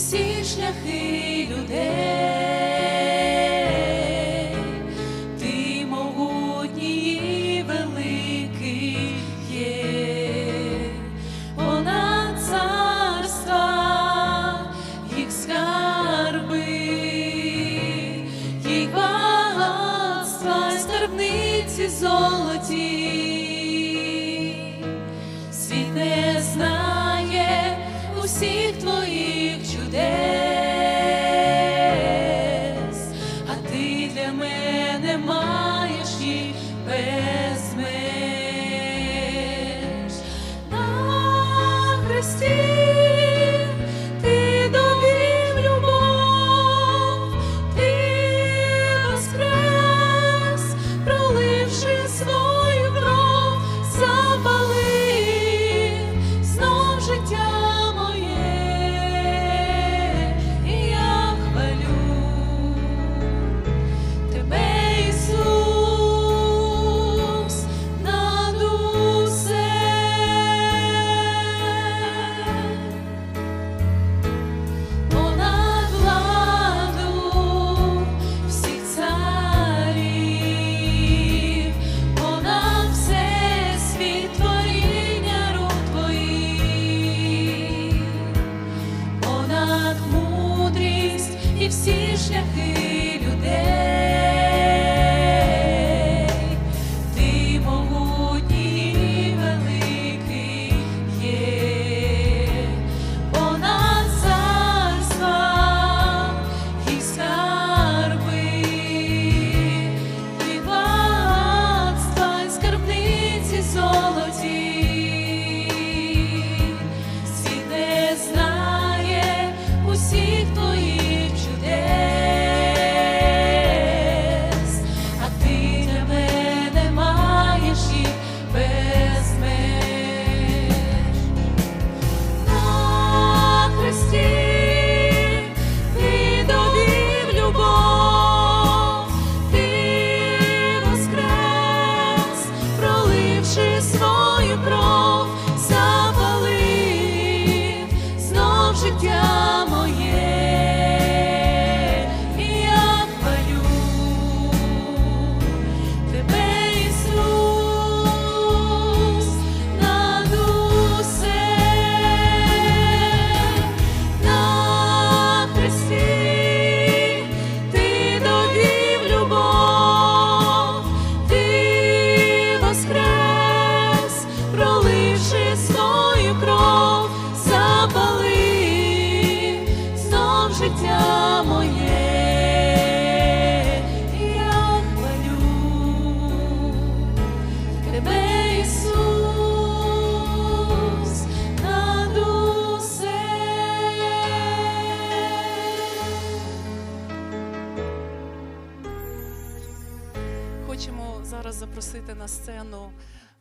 всі шляхи людей, ти могутній, великий є, понад царства, їх скарби, їх багатства, скарбниці золоті. твоїх чудес, а ти для мене маєш і без. зараз запросити на сцену.